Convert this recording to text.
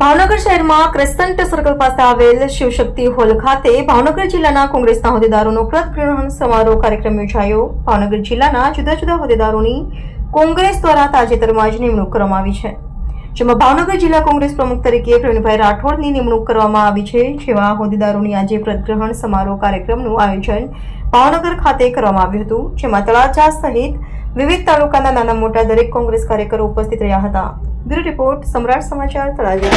ભાવનગર શહેરમાં crescent circle પાસે આવેલ શિવશક્તિ હોલ ખાતે ભાવનગર જિલ્લાના કોંગ્રેસના હોદ્દેદારોનો પ્રતગ્રહણ સમારોહ કાર્યક્રમ યોજાયો. ભાવનગર જિલ્લાના જુદા જુદા હોદ્દેદારોની કોંગ્રેસ દ્વારા તાજેતરમાં જ નિમણૂક કરવામાં આવી છે. જેમાં ભાવનગર જિલ્લા કોંગ્રેસ પ્રમુખ તરીકે પ્રવીણભાઈ રાઠોડની નિમણૂક કરવામાં આવી છે. જેવા હોદ્દેદારોની આજે પ્રતગ્રહણ સમારોહ કાર્યક્રમનું આયોજન ભાવનગર ખાતે કરવામાં આવ્યું હતું. જેમાં તળાજા સહિત વિવિધ તાલુકાના નાના મોટા દરેક કોંગ્રેસ કાર્યકરો ઉપસ્થિત રહ્યા હતા. બ્યુરો રિપોર્ટ સમ્રાટ સમાચાર તળાજા.